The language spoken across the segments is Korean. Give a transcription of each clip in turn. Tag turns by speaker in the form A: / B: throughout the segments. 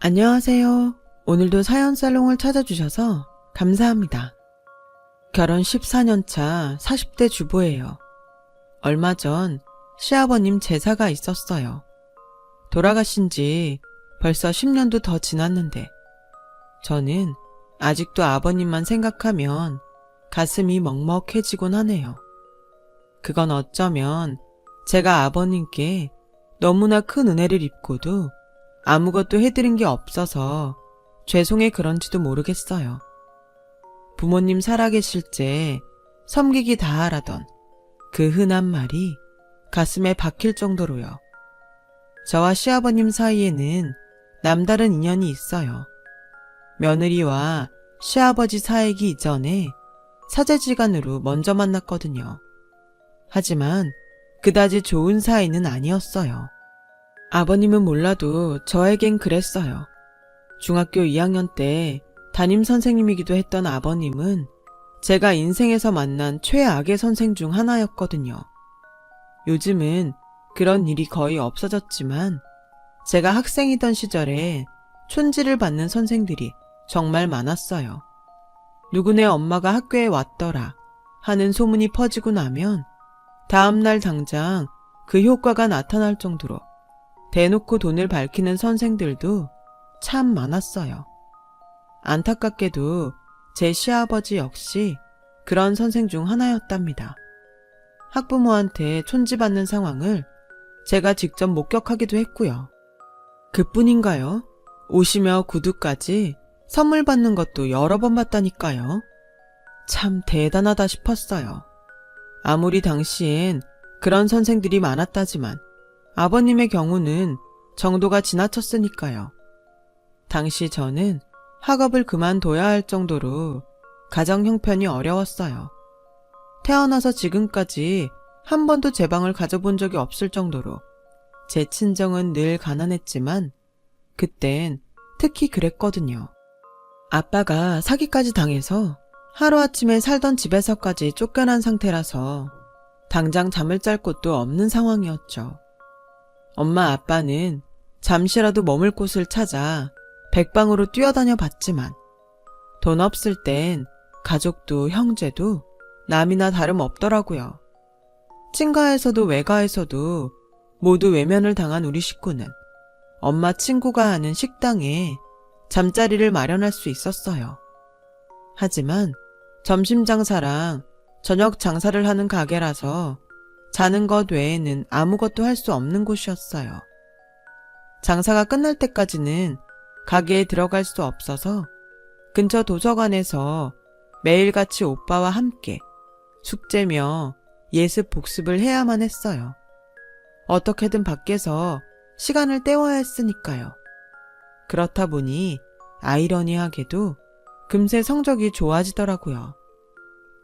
A: 안녕하세요. 오늘도 사연 살롱을 찾아주셔서 감사합니다. 결혼 14년 차 40대 주부예요. 얼마 전 시아버님 제사가 있었어요. 돌아가신 지 벌써 10년도 더 지났는데 저는 아직도 아버님만 생각하면 가슴이 먹먹해지곤 하네요. 그건 어쩌면 제가 아버님께 너무나 큰 은혜를 입고도 아무것도 해드린 게 없어서 죄송해 그런지도 모르겠어요. 부모님 살아계실 때 섬기기 다 하라던 그 흔한 말이 가슴에 박힐 정도로요. 저와 시아버님 사이에는 남다른 인연이 있어요. 며느리와 시아버지 사이기 이전에 사제지간으로 먼저 만났거든요. 하지만 그다지 좋은 사이는 아니었어요. 아버님은 몰라도 저에겐 그랬어요. 중학교 2학년 때 담임 선생님이기도 했던 아버님은 제가 인생에서 만난 최악의 선생 중 하나였거든요. 요즘은 그런 일이 거의 없어졌지만 제가 학생이던 시절에 촌지를 받는 선생들이 정말 많았어요. 누구네 엄마가 학교에 왔더라 하는 소문이 퍼지고 나면 다음날 당장 그 효과가 나타날 정도로 대놓고 돈을 밝히는 선생들도 참 많았어요. 안타깝게도 제 시아버지 역시 그런 선생 중 하나였답니다. 학부모한테 촌지받는 상황을 제가 직접 목격하기도 했고요. 그뿐인가요? 오시며 구두까지 선물 받는 것도 여러 번 받다니까요. 참 대단하다 싶었어요. 아무리 당시엔 그런 선생들이 많았다지만 아버님의 경우는 정도가 지나쳤으니까요. 당시 저는 학업을 그만둬야 할 정도로 가정 형편이 어려웠어요. 태어나서 지금까지 한 번도 제 방을 가져본 적이 없을 정도로 제 친정은 늘 가난했지만 그땐 특히 그랬거든요. 아빠가 사기까지 당해서 하루아침에 살던 집에서까지 쫓겨난 상태라서 당장 잠을 잘 곳도 없는 상황이었죠. 엄마 아빠는 잠시라도 머물 곳을 찾아 백방으로 뛰어다녀 봤지만 돈 없을 땐 가족도 형제도 남이나 다름 없더라고요. 친가에서도 외가에서도 모두 외면을 당한 우리 식구는 엄마 친구가 하는 식당에 잠자리를 마련할 수 있었어요. 하지만 점심 장사랑 저녁 장사를 하는 가게라서 자는 것 외에는 아무것도 할 수 없는 곳이었어요. 장사가 끝날 때까지는 가게에 들어갈 수 없어서 근처 도서관에서 매일같이 오빠와 함께 숙제며 예습 복습을 해야만 했어요. 어떻게든 밖에서 시간을 때워야 했으니까요. 그렇다 보니 아이러니하게도 금세 성적이 좋아지더라고요.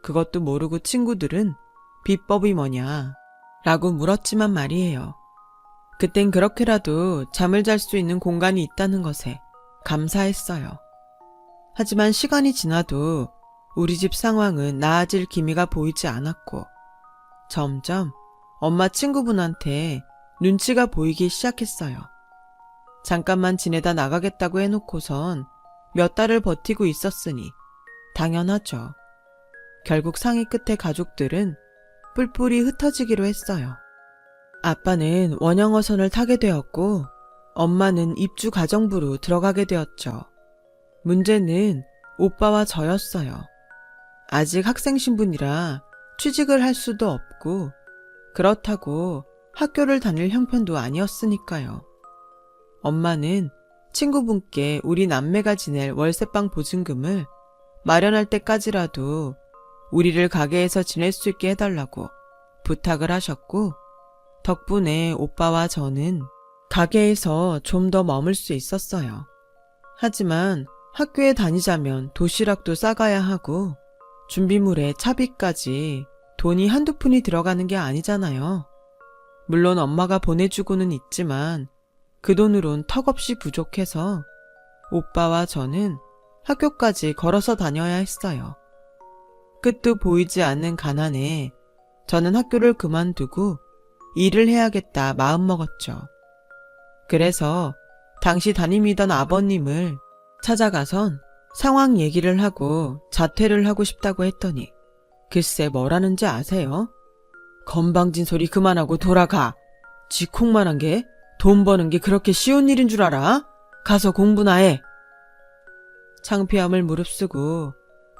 A: 그것도 모르고 친구들은 비법이 뭐냐 라고 물었지만 말이에요. 그땐 그렇게라도 잠을 잘 수 있는 공간이 있다는 것에 감사했어요. 하지만 시간이 지나도 우리 집 상황은 나아질 기미가 보이지 않았고 점점 엄마 친구분한테 눈치가 보이기 시작했어요. 잠깐만 지내다 나가겠다고 해놓고선 몇 달을 버티고 있었으니 당연하죠. 결국 상의 끝에 가족들은 뿔뿔이 흩어지기로 했어요. 아빠는 원형어선을 타게 되었고 엄마는 입주 가정부로 들어가게 되었죠. 문제는 오빠와 저였어요. 아직 학생 신분이라 취직을 할 수도 없고 그렇다고 학교를 다닐 형편도 아니었으니까요. 엄마는 친구분께 우리 남매가 지낼 월세방 보증금을 마련할 때까지라도 우리를 가게에서 지낼 수 있게 해달라고 부탁을 하셨고, 덕분에 오빠와 저는 가게에서 좀 더 머물 수 있었어요. 하지만 학교에 다니자면 도시락도 싸가야 하고, 준비물에 차비까지 돈이 한두 푼이 들어가는 게 아니잖아요. 물론 엄마가 보내주고는 있지만 그 돈으론 턱없이 부족해서 오빠와 저는 학교까지 걸어서 다녀야 했어요. 끝도 보이지 않는 가난에 저는 학교를 그만두고 일을 해야겠다 마음먹었죠. 그래서 당시 담임이던 아버님을 찾아가선 상황 얘기를 하고 자퇴를 하고 싶다고 했더니 글쎄 뭐라는지 아세요? 건방진 소리 그만하고 돌아가. 쥐콩만한 게 돈 버는 게 그렇게 쉬운 일인 줄 알아? 가서 공부나 해. 창피함을 무릅쓰고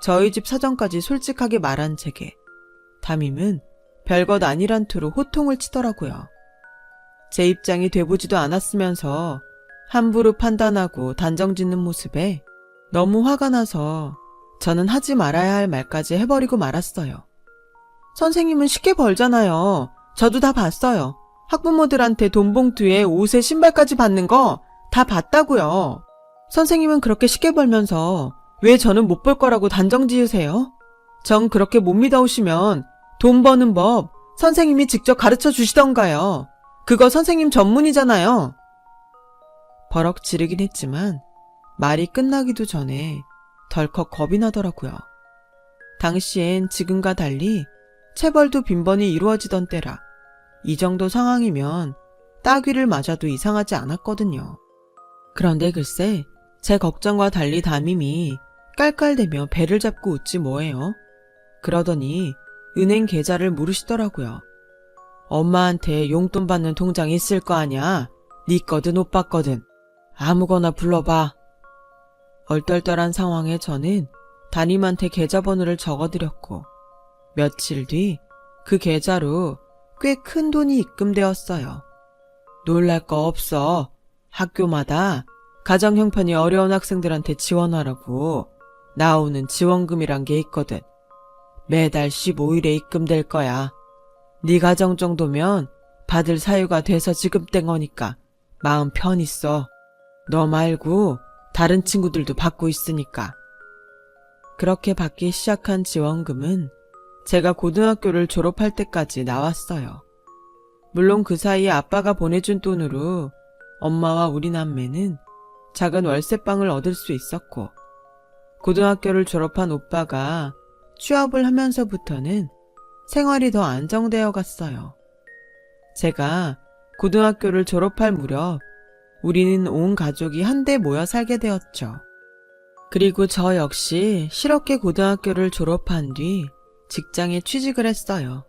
A: 저희 집 사정까지 솔직하게 말한 제게 담임은 별것 아니란 투로 호통을 치더라고요. 제 입장이 돼보지도 않았으면서 함부로 판단하고 단정 짓는 모습에 너무 화가 나서 저는 하지 말아야 할 말까지 해버리고 말았어요. 선생님은 쉽게 벌잖아요. 저도 다 봤어요. 학부모들한테 돈 봉투에 옷에 신발까지 받는 거 다 봤다고요. 선생님은 그렇게 쉽게 벌면서 왜 저는 못벌 거라고 단정 지으세요? 전 그렇게 못 믿어오시면 돈 버는 법 선생님이 직접 가르쳐 주시던가요. 그거 선생님 전문이잖아요. 버럭 지르긴 했지만 말이 끝나기도 전에 덜컥 겁이 나더라고요. 당시엔 지금과 달리 체벌도 빈번히 이루어지던 때라 이 정도 상황이면 따귀를 맞아도 이상하지 않았거든요. 그런데 글쎄 제 걱정과 달리 담임이 깔깔대며 배를 잡고 웃지 뭐예요. 그러더니 은행 계좌를 물으시더라고요. 엄마한테 용돈 받는 통장 있을 거 아냐? 네 거든 오빠 거든 아무거나 불러봐. 얼떨떨한 상황에 저는 담임한테 계좌번호를 적어드렸고 며칠 뒤 그 계좌로 꽤 큰 돈이 입금되었어요. 놀랄 거 없어. 학교마다 가정 형편이 어려운 학생들한테 지원하라고 나오는 지원금이란 게 있거든. 매달 15일에 입금될 거야. 네 가정 정도면 받을 사유가 돼서 지급된 거니까 마음 편 있어. 너 말고 다른 친구들도 받고 있으니까. 그렇게 받기 시작한 지원금은 제가 고등학교를 졸업할 때까지 나왔어요. 물론 그 사이에 아빠가 보내준 돈으로 엄마와 우리 남매는 작은 월세방을 얻을 수 있었고, 고등학교를 졸업한 오빠가 취업을 하면서부터는 생활이 더 안정되어 갔어요. 제가 고등학교를 졸업할 무렵 우리는 온 가족이 한데 모여 살게 되었죠. 그리고 저 역시 실업계 고등학교를 졸업한 뒤 직장에 취직을 했어요.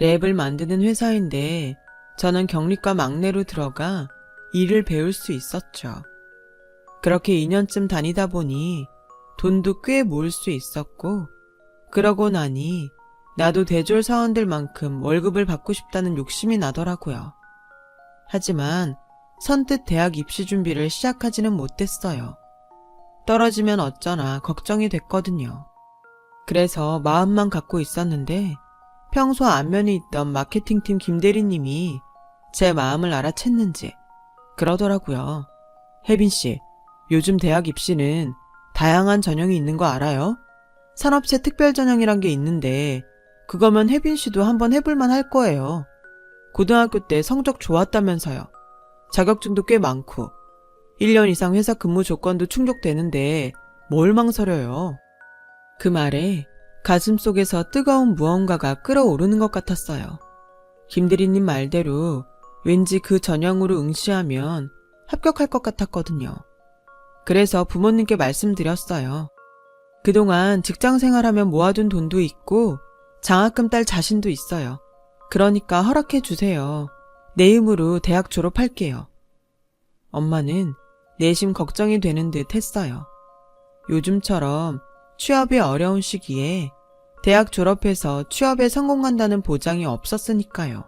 A: 랩을 만드는 회사인데 저는 경리과 막내로 들어가 일을 배울 수 있었죠. 그렇게 2년쯤 다니다 보니 돈도 꽤 모을 수 있었고, 그러고 나니 나도 대졸 사원들만큼 월급을 받고 싶다는 욕심이 나더라고요. 하지만 선뜻 대학 입시 준비를 시작하지는 못했어요. 떨어지면 어쩌나 걱정이 됐거든요. 그래서 마음만 갖고 있었는데 평소 안면에 있던 마케팅팀 김대리님이 제 마음을 알아챘는지 그러더라고요. 혜빈 씨, 요즘 대학 입시는 다양한 전형이 있는 거 알아요? 산업체 특별 전형이란 게 있는데 그거면 혜빈 씨도 한번 해볼만 할 거예요. 고등학교 때 성적 좋았다면서요. 자격증도 꽤 많고 1년 이상 회사 근무 조건도 충족되는데 뭘 망설여요. 그 말에 가슴 속에서 뜨거운 무언가가 끓어오르는 것 같았어요. 김대리님 말대로 왠지 그 전형으로 응시하면 합격할 것 같았거든요. 그래서 부모님께 말씀드렸어요. 그동안 직장 생활하면 모아둔 돈도 있고 장학금 딸 자신도 있어요. 그러니까 허락해 주세요. 내임으로 대학 졸업할게요. 엄마는 내심 걱정이 되는 듯 했어요. 요즘처럼 취업이 어려운 시기에 대학 졸업해서 취업에 성공한다는 보장이 없었으니까요.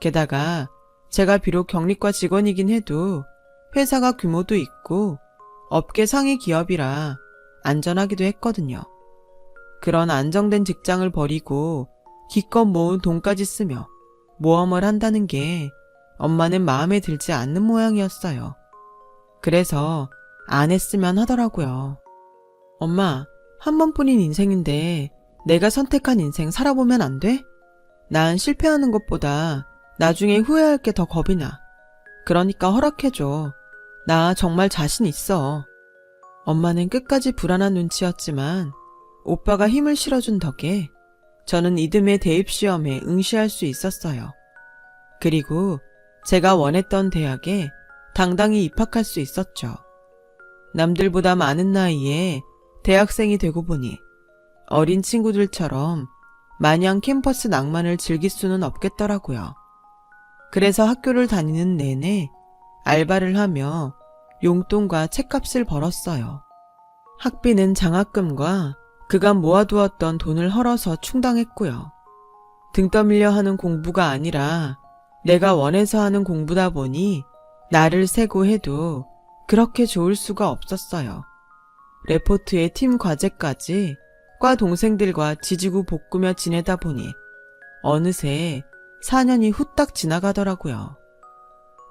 A: 게다가 제가 비록 경리과 직원이긴 해도 회사가 규모도 있고 업계 상위 기업이라 안전하기도 했거든요. 그런 안정된 직장을 버리고 기껏 모은 돈까지 쓰며 모험을 한다는 게 엄마는 마음에 들지 않는 모양이었어요. 그래서 안 했으면 하더라고요. 엄마, 한 번뿐인 인생인데 내가 선택한 인생 살아보면 안 돼? 난 실패하는 것보다 나중에 후회할 게 더 겁이 나. 그러니까 허락해줘. 나 정말 자신 있어. 엄마는 끝까지 불안한 눈치였지만 오빠가 힘을 실어준 덕에 저는 이듬해 대입시험에 응시할 수 있었어요. 그리고 제가 원했던 대학에 당당히 입학할 수 있었죠. 남들보다 많은 나이에 대학생이 되고 보니 어린 친구들처럼 마냥 캠퍼스 낭만을 즐길 수는 없겠더라고요. 그래서 학교를 다니는 내내 알바를 하며 용돈과 책값을 벌었어요. 학비는 장학금과 그간 모아두었던 돈을 헐어서 충당했고요. 등 떠밀려 하는 공부가 아니라 내가 원해서 하는 공부다 보니 나를 세고 해도 그렇게 좋을 수가 없었어요. 레포트의 팀 과제까지 과 동생들과 지지고 볶으며 지내다 보니 어느새 4년이 후딱 지나가더라고요.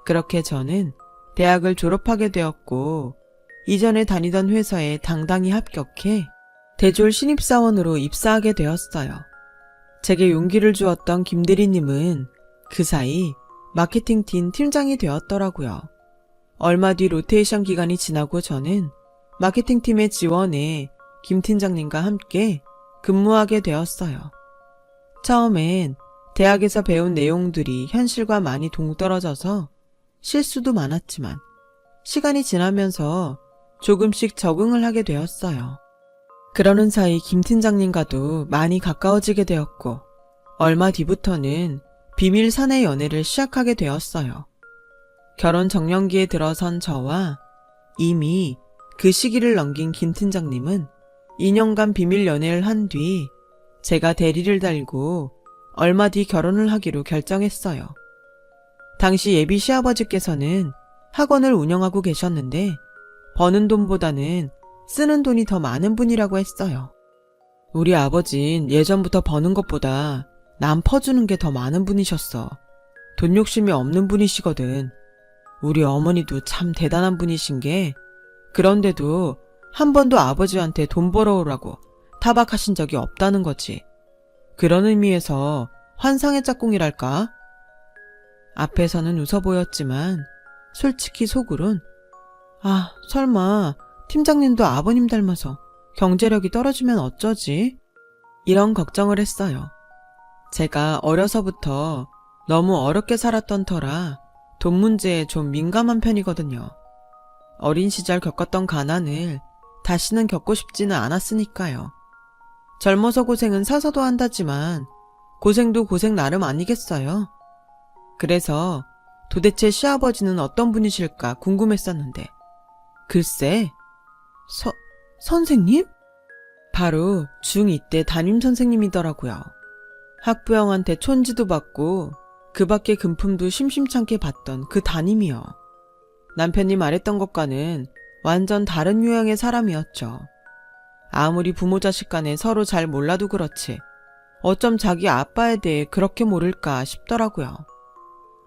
A: 그렇게 저는 대학을 졸업하게 되었고 이전에 다니던 회사에 당당히 합격해 대졸 신입사원으로 입사하게 되었어요. 제게 용기를 주었던 김대리님은 그 사이 마케팅팀 팀장이 되었더라고요. 얼마 뒤 로테이션 기간이 지나고 저는 마케팅팀의 지원에 김 팀장님과 함께 근무하게 되었어요. 처음엔 대학에서 배운 내용들이 현실과 많이 동떨어져서 실수도 많았지만 시간이 지나면서 조금씩 적응을 하게 되었어요. 그러는 사이 김 팀장님과도 많이 가까워지게 되었고 얼마 뒤부터는 비밀 사내 연애를 시작하게 되었어요. 결혼 정년기에 들어선 저와 이미 그 시기를 넘긴 김 팀장님은 2년간 비밀 연애를 한 뒤 제가 대리를 달고 얼마 뒤 결혼을 하기로 결정했어요. 당시 예비 시아버지께서는 학원을 운영하고 계셨는데 버는 돈보다는 쓰는 돈이 더 많은 분이라고 했어요. 우리 아버진 예전부터 버는 것보다 남 퍼주는 게 더 많은 분이셨어. 돈 욕심이 없는 분이시거든. 우리 어머니도 참 대단한 분이신 게 그런데도 한 번도 아버지한테 돈 벌어오라고 타박하신 적이 없다는 거지. 그런 의미에서 환상의 짝꿍이랄까? 앞에서는 웃어 보였지만 솔직히 속으론 아, 설마 팀장님도 아버님 닮아서 경제력이 떨어지면 어쩌지? 이런 걱정을 했어요. 제가 어려서부터 너무 어렵게 살았던 터라 돈 문제에 좀 민감한 편이거든요. 어린 시절 겪었던 가난을 다시는 겪고 싶지는 않았으니까요. 젊어서 고생은 사서도 한다지만 고생도 고생 나름 아니겠어요? 그래서 도대체 시아버지는 어떤 분이실까 궁금했었는데 글쎄 서, 선생님? 바로 중2 때 담임 선생님이더라고요. 학부형한테 촌지도 받고 그 밖에 금품도 심심찮게 받던 그 담임이요. 남편이 말했던 것과는 완전 다른 유형의 사람이었죠. 아무리 부모 자식 간에 서로 잘 몰라도 그렇지. 어쩜 자기 아빠에 대해 그렇게 모를까 싶더라고요.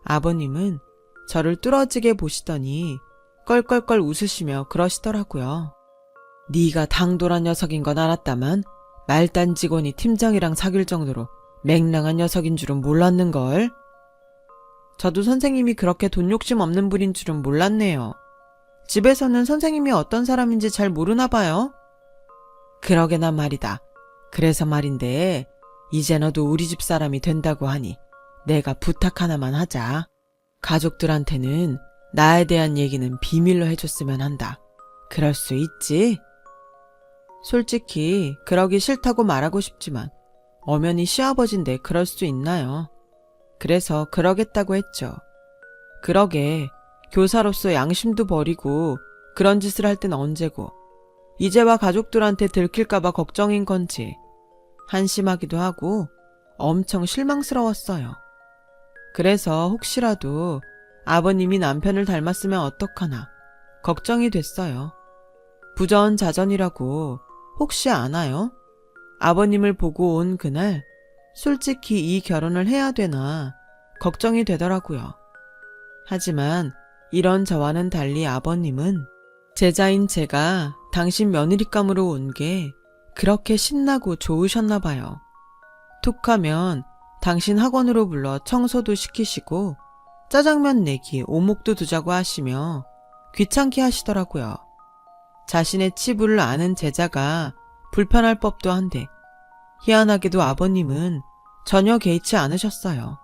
A: 아버님은 저를 뚫어지게 보시더니 껄껄껄 웃으시며 그러시더라고요. 네가 당돌한 녀석인 건 알았다만 말단 직원이 팀장이랑 사귈 정도로 맹랑한 녀석인 줄은 몰랐는걸. 저도 선생님이 그렇게 돈 욕심 없는 분인 줄은 몰랐네요. 집에서는 선생님이 어떤 사람인지 잘 모르나 봐요. 그러게나 말이다. 그래서 말인데, 이제 너도 우리 집 사람이 된다고 하니 내가 부탁 하나만 하자. 가족들한테는 나에 대한 얘기는 비밀로 해줬으면 한다. 그럴 수 있지? 솔직히 그러기 싫다고 말하고 싶지만 엄연히 시아버지인데 그럴 수 있나요? 그래서 그러겠다고 했죠. 그러게 교사로서 양심도 버리고 그런 짓을 할 땐 언제고 이제와 가족들한테 들킬까봐 걱정인 건지 한심하기도 하고 엄청 실망스러웠어요. 그래서 혹시라도 아버님이 남편을 닮았으면 어떡하나 걱정이 됐어요. 부전자전이라고 혹시 아나요? 아버님을 보고 온 그날 솔직히 이 결혼을 해야 되나 걱정이 되더라고요. 하지만 이런 저와는 달리 아버님은 제자인 제가 당신 며느리감으로 온 게 그렇게 신나고 좋으셨나 봐요. 툭 하면 당신 학원으로 불러 청소도 시키시고 짜장면 내기 오목도 두자고 하시며 귀찮게 하시더라고요. 자신의 치부를 아는 제자가 불편할 법도 한데 희한하게도 아버님은 전혀 개의치 않으셨어요.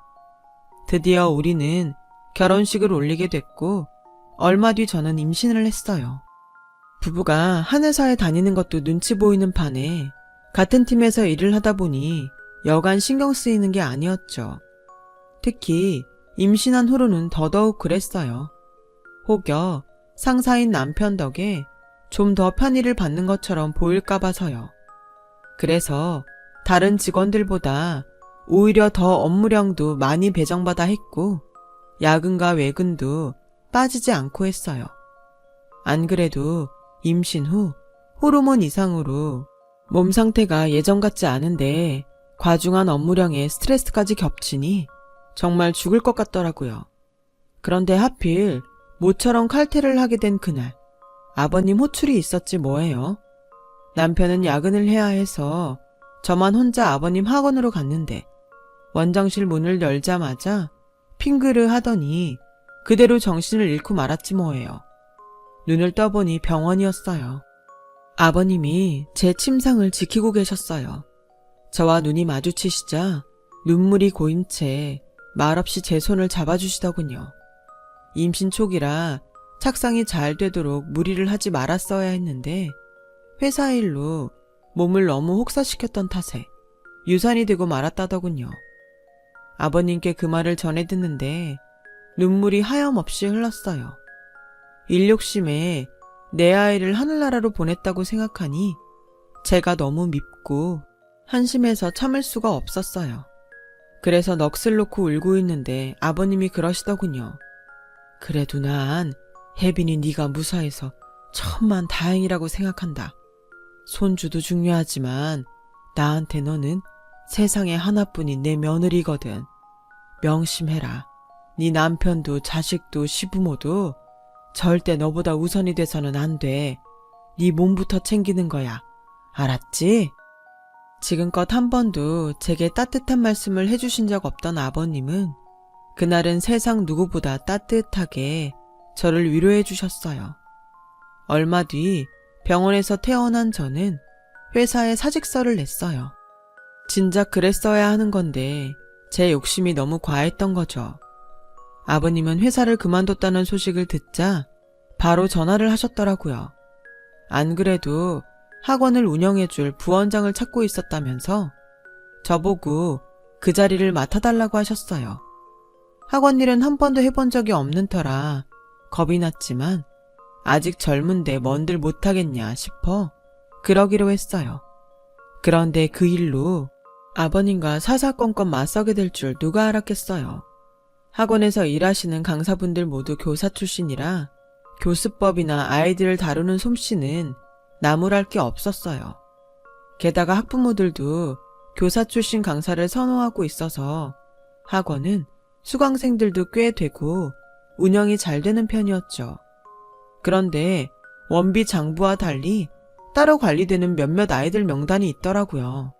A: 드디어 우리는 결혼식을 올리게 됐고 얼마 뒤 저는 임신을 했어요. 부부가 한 회사에 다니는 것도 눈치 보이는 판에 같은 팀에서 일을 하다 보니 여간 신경 쓰이는 게 아니었죠. 특히 임신한 후로는 더더욱 그랬어요. 혹여 상사인 남편 덕에 좀 더 편의를 받는 것처럼 보일까 봐서요. 그래서 다른 직원들보다 오히려 더 업무량도 많이 배정받아 했고 야근과 외근도 빠지지 않고 했어요. 안 그래도 임신 후 호르몬 이상으로 몸 상태가 예전 같지 않은데 과중한 업무량에 스트레스까지 겹치니 정말 죽을 것 같더라고요. 그런데 하필 모처럼 칼퇴를 하게 된 그날 아버님 호출이 있었지 뭐예요. 남편은 야근을 해야 해서 저만 혼자 아버님 학원으로 갔는데 원장실 문을 열자마자 핑그르 하더니 그대로 정신을 잃고 말았지 뭐예요. 눈을 떠보니 병원이었어요. 아버님이 제 침상을 지키고 계셨어요. 저와 눈이 마주치시자 눈물이 고인 채 말없이 제 손을 잡아주시더군요. 임신 초기라 착상이 잘 되도록 무리를 하지 말았어야 했는데 회사 일로 몸을 너무 혹사시켰던 탓에 유산이 되고 말았다더군요. 아버님께 그 말을 전해 듣는데 눈물이 하염없이 흘렀어요. 일욕심에 내 아이를 하늘나라로 보냈다고 생각하니 제가 너무 밉고 한심해서 참을 수가 없었어요. 그래서 넋을 놓고 울고 있는데 아버님이 그러시더군요. 그래도 난 혜빈이 네가 무사해서 천만 다행이라고 생각한다. 손주도 중요하지만 나한테 너는 세상에 하나뿐인 내 며느리거든. 명심해라. 네 남편도 자식도 시부모도 절대 너보다 우선이 돼서는 안 돼. 네 몸부터 챙기는 거야. 알았지? 지금껏 한 번도 제게 따뜻한 말씀을 해주신 적 없던 아버님은 그날은 세상 누구보다 따뜻하게 저를 위로해 주셨어요. 얼마 뒤 병원에서 퇴원한 저는 회사에 사직서를 냈어요. 진작 그랬어야 하는 건데 제 욕심이 너무 과했던 거죠. 아버님은 회사를 그만뒀다는 소식을 듣자 바로 전화를 하셨더라고요. 안 그래도 학원을 운영해줄 부원장을 찾고 있었다면서 저보고 그 자리를 맡아달라고 하셨어요. 학원 일은 한 번도 해본 적이 없는 터라 겁이 났지만 아직 젊은데 뭔들 못하겠냐 싶어 그러기로 했어요. 그런데 그 일로 아버님과 사사건건 맞서게 될 줄 누가 알았겠어요. 학원에서 일하시는 강사분들 모두 교사 출신이라 교수법이나 아이들을 다루는 솜씨는 나무랄 게 없었어요. 게다가 학부모들도 교사 출신 강사를 선호하고 있어서 학원은 수강생들도 꽤 되고 운영이 잘 되는 편이었죠. 그런데 원비 장부와 달리 따로 관리되는 몇몇 아이들 명단이 있더라고요.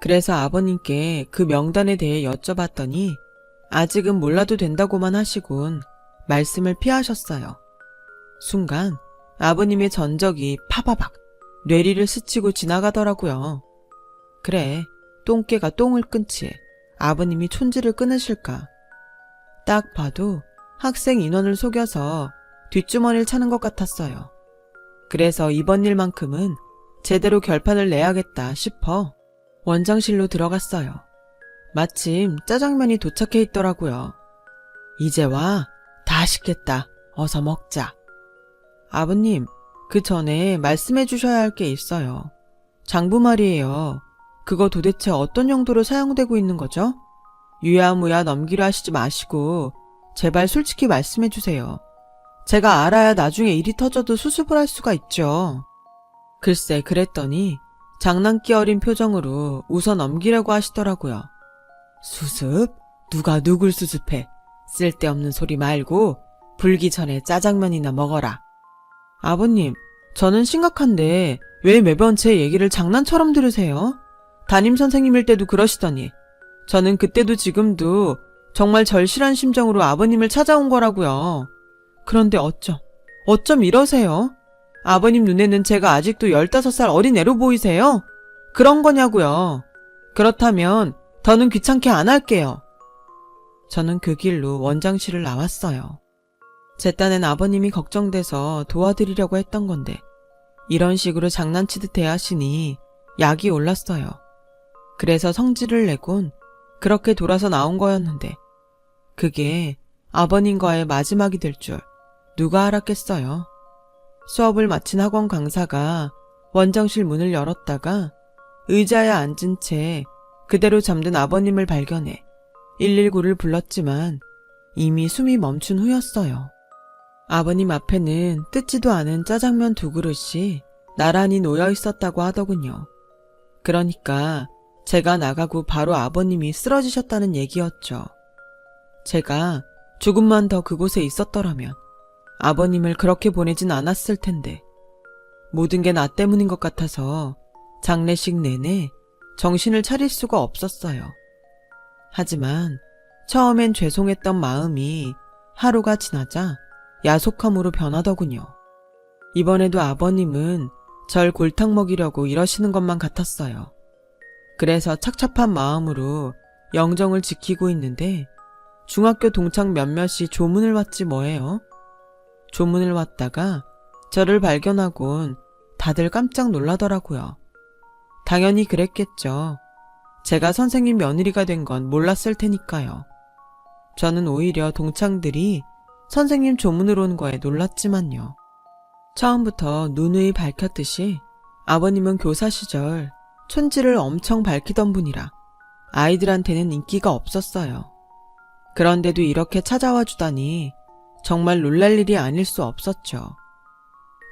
A: 그래서 아버님께 그 명단에 대해 여쭤봤더니 아직은 몰라도 된다고만 하시곤 말씀을 피하셨어요. 순간 아버님의 전적이 파바박 뇌리를 스치고 지나가더라고요. 그래, 똥개가 똥을 끊지 아버님이 촌지를 끊으실까. 딱 봐도 학생 인원을 속여서 뒷주머니를 차는 것 같았어요. 그래서 이번 일만큼은 제대로 결판을 내야겠다 싶어 원장실로 들어갔어요. 마침 짜장면이 도착해 있더라고요. 이제 와. 다 식겠다. 어서 먹자. 아버님, 그 전에 말씀해 주셔야 할 게 있어요. 장부 말이에요. 그거 도대체 어떤 용도로 사용되고 있는 거죠? 유야무야 넘기려 하시지 마시고 제발 솔직히 말씀해 주세요. 제가 알아야 나중에 일이 터져도 수습을 할 수가 있죠. 글쎄 그랬더니 장난기 어린 표정으로 웃어 넘기려고 하시더라고요. 수습? 누가 누굴 수습해? 쓸데없는 소리 말고 불기 전에 짜장면이나 먹어라. 아버님, 저는 심각한데 왜 매번 제 얘기를 장난처럼 들으세요? 담임 선생님일 때도 그러시더니 저는 그때도 지금도 정말 절실한 심정으로 아버님을 찾아온 거라고요. 그런데 어쩜, 어쩜 이러세요? 아버님 눈에는 제가 아직도 15살 어린애로 보이세요? 그런 거냐고요. 그렇다면 더는 귀찮게 안 할게요. 저는 그 길로 원장실을 나왔어요. 제 딴엔 아버님이 걱정돼서 도와드리려고 했던 건데, 이런 식으로 장난치듯 대하시니 약이 올랐어요. 그래서 성질을 내곤 그렇게 돌아서 나온 거였는데, 그게 아버님과의 마지막이 될 줄 누가 알았겠어요. 수업을 마친 학원 강사가 원장실 문을 열었다가 의자에 앉은 채 그대로 잠든 아버님을 발견해 119를 불렀지만 이미 숨이 멈춘 후였어요. 아버님 앞에는 뜯지도 않은 짜장면 두 그릇이 나란히 놓여 있었다고 하더군요. 그러니까 제가 나가고 바로 아버님이 쓰러지셨다는 얘기였죠. 제가 조금만 더 그곳에 있었더라면 아버님을 그렇게 보내진 않았을 텐데 모든 게 나 때문인 것 같아서 장례식 내내 정신을 차릴 수가 없었어요. 하지만 처음엔 죄송했던 마음이 하루가 지나자 야속함으로 변하더군요. 이번에도 아버님은 절 골탕 먹이려고 이러시는 것만 같았어요. 그래서 착잡한 마음으로 영정을 지키고 있는데 중학교 동창 몇몇이 조문을 왔지 뭐예요. 조문을 왔다가 저를 발견하곤 다들 깜짝 놀라더라고요. 당연히 그랬겠죠. 제가 선생님 며느리가 된 건 몰랐을 테니까요. 저는 오히려 동창들이 선생님 조문을 온 거에 놀랐지만요. 처음부터 누누이 밝혔듯이 아버님은 교사 시절 촌지를 엄청 밝히던 분이라 아이들한테는 인기가 없었어요. 그런데도 이렇게 찾아와 주다니 정말 놀랄 일이 아닐 수 없었죠.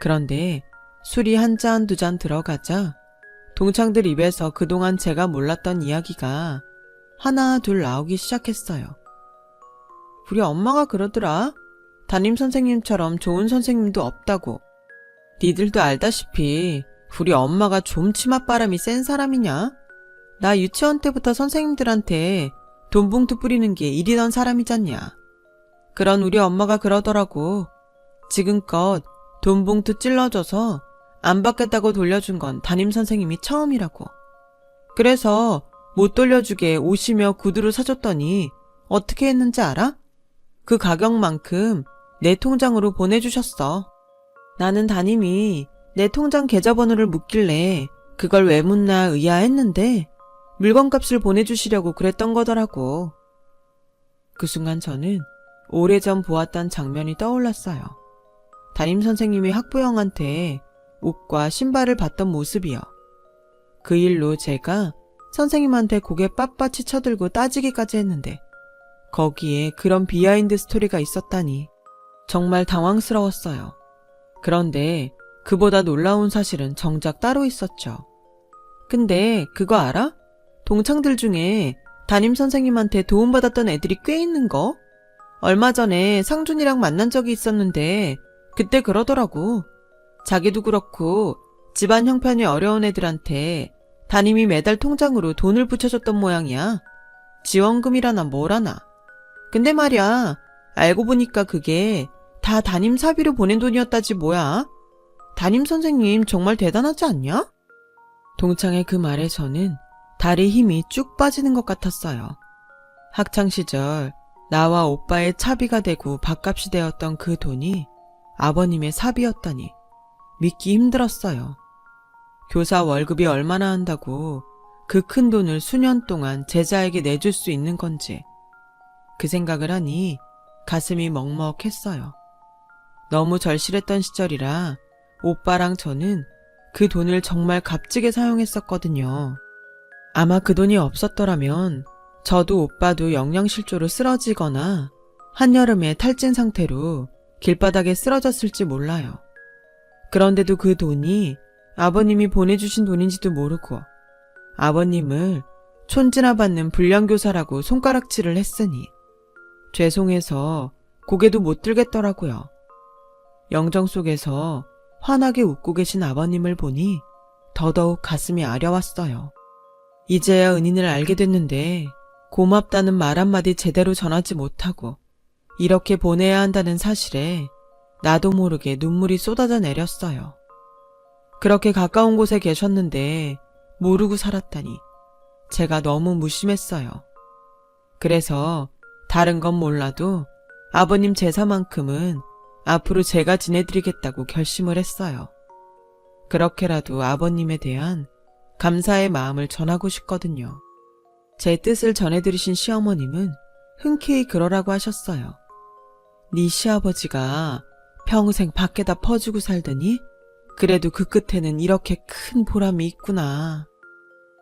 A: 그런데 술이 한 잔 두잔 들어가자 동창들 입에서 그동안 제가 몰랐던 이야기가 하나 둘 나오기 시작했어요. 우리 엄마가 그러더라. 담임 선생님처럼 좋은 선생님도 없다고. 니들도 알다시피 우리 엄마가 좀 치맛바람이 센 사람이냐? 나 유치원 때부터 선생님들한테 돈 봉투 뿌리는 게 일이던 사람이잖냐. 그런 우리 엄마가 그러더라고. 지금껏 돈 봉투 찔러줘서 안 받겠다고 돌려준 건 담임 선생님이 처음이라고. 그래서 못 돌려주게 옷이며 구두를 사줬더니 어떻게 했는지 알아? 그 가격만큼 내 통장으로 보내주셨어. 나는 담임이 내 통장 계좌번호를 묻길래 그걸 왜 묻나 의아했는데 물건값을 보내주시려고 그랬던 거더라고. 그 순간 저는 오래전 보았던 장면이 떠올랐어요. 담임 선생님이 학부형한테 옷과 신발을 받던 모습이요. 그 일로 제가 선생님한테 고개 빳빳이 쳐들고 따지기까지 했는데 거기에 그런 비하인드 스토리가 있었다니 정말 당황스러웠어요. 그런데 그보다 놀라운 사실은 정작 따로 있었죠. 근데 그거 알아? 동창들 중에 담임 선생님한테 도움받았던 애들이 꽤 있는 거? 얼마 전에 상준이랑 만난 적이 있었는데 그때 그러더라고. 자기도 그렇고 집안 형편이 어려운 애들한테 담임이 매달 통장으로 돈을 붙여줬던 모양이야. 지원금이라나 뭐라나. 근데 말이야, 알고 보니까 그게 다 담임 사비로 보낸 돈이었다지 뭐야. 담임 선생님 정말 대단하지 않냐? 동창의 그 말에 저는 다리 힘이 쭉 빠지는 것 같았어요. 학창 시절 나와 오빠의 차비가 되고 밥값이 되었던 그 돈이 아버님의 사비였다니 믿기 힘들었어요. 교사 월급이 얼마나 한다고 그 큰 돈을 수년 동안 제자에게 내줄 수 있는 건지 그 생각을 하니 가슴이 먹먹했어요. 너무 절실했던 시절이라 오빠랑 저는 그 돈을 정말 값지게 사용했었거든요. 아마 그 돈이 없었더라면 저도 오빠도 영양실조로 쓰러지거나 한여름에 탈진 상태로 길바닥에 쓰러졌을지 몰라요. 그런데도 그 돈이 아버님이 보내주신 돈인지도 모르고 아버님을 촌지나 받는 불량교사라고 손가락질을 했으니 죄송해서 고개도 못 들겠더라고요. 영정 속에서 환하게 웃고 계신 아버님을 보니 더더욱 가슴이 아려왔어요. 이제야 은인을 알게 됐는데 고맙다는 말 한마디 제대로 전하지 못하고 이렇게 보내야 한다는 사실에 나도 모르게 눈물이 쏟아져 내렸어요. 그렇게 가까운 곳에 계셨는데 모르고 살았다니 제가 너무 무심했어요. 그래서 다른 건 몰라도 아버님 제사만큼은 앞으로 제가 지내드리겠다고 결심을 했어요. 그렇게라도 아버님에 대한 감사의 마음을 전하고 싶거든요. 제 뜻을 전해들으신 시어머님은 흔쾌히 그러라고 하셨어요. 네 시아버지가 평생 밖에다 퍼주고 살더니 그래도 그 끝에는 이렇게 큰 보람이 있구나.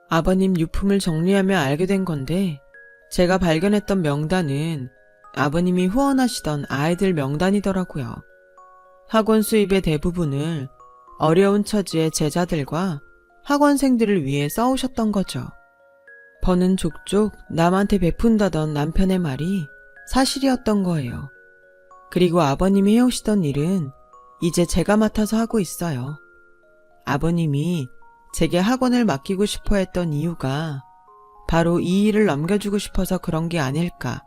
A: 아버님 유품을 정리하며 알게 된 건데 제가 발견했던 명단은 아버님이 후원하시던 아이들 명단이더라고요. 학원 수입의 대부분을 어려운 처지의 제자들과 학원생들을 위해 써오셨던 거죠. 버는 족족 남한테 베푼다던 남편의 말이 사실이었던 거예요. 그리고 아버님이 해오시던 일은 이제 제가 맡아서 하고 있어요. 아버님이 제게 학원을 맡기고 싶어 했던 이유가 바로 이 일을 넘겨주고 싶어서 그런 게 아닐까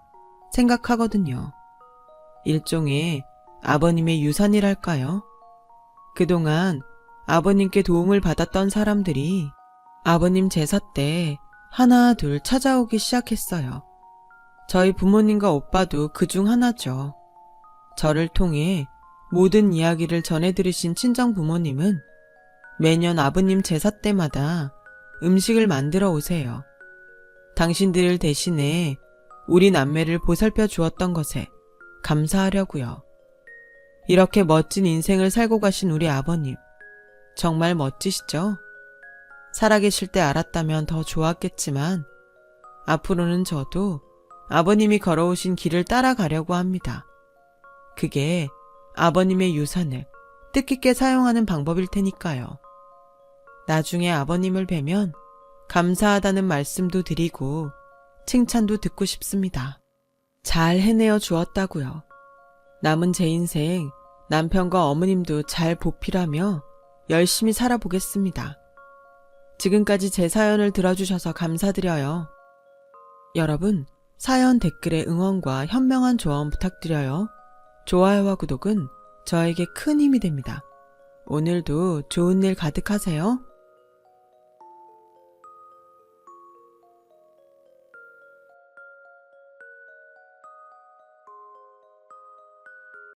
A: 생각하거든요. 일종의 아버님의 유산이랄까요? 그동안 아버님께 도움을 받았던 사람들이 아버님 제사 때 하나 둘 찾아오기 시작했어요. 저희 부모님과 오빠도 그 중 하나죠. 저를 통해 모든 이야기를 전해 들으신 친정 부모님은 매년 아버님 제사 때마다 음식을 만들어 오세요. 당신들을 대신해 우리 남매를 보살펴 주었던 것에 감사하려고요. 이렇게 멋진 인생을 살고 가신 우리 아버님. 정말 멋지시죠? 살아계실 때 알았다면 더 좋았겠지만, 앞으로는 저도 아버님이 걸어오신 길을 따라가려고 합니다. 그게 아버님의 유산을 뜻깊게 사용하는 방법일 테니까요. 나중에 아버님을 뵈면 감사하다는 말씀도 드리고 칭찬도 듣고 싶습니다. 잘 해내어 주었다고요. 남은 제 인생 남편과 어머님도 잘 보필하며 열심히 살아보겠습니다. 지금까지 제 사연을 들어주셔서 감사드려요. 여러분, 사연 댓글에 응원과 현명한 조언 부탁드려요. 좋아요와 구독은 저에게 큰 힘이 됩니다. 오늘도 좋은 일 가득하세요.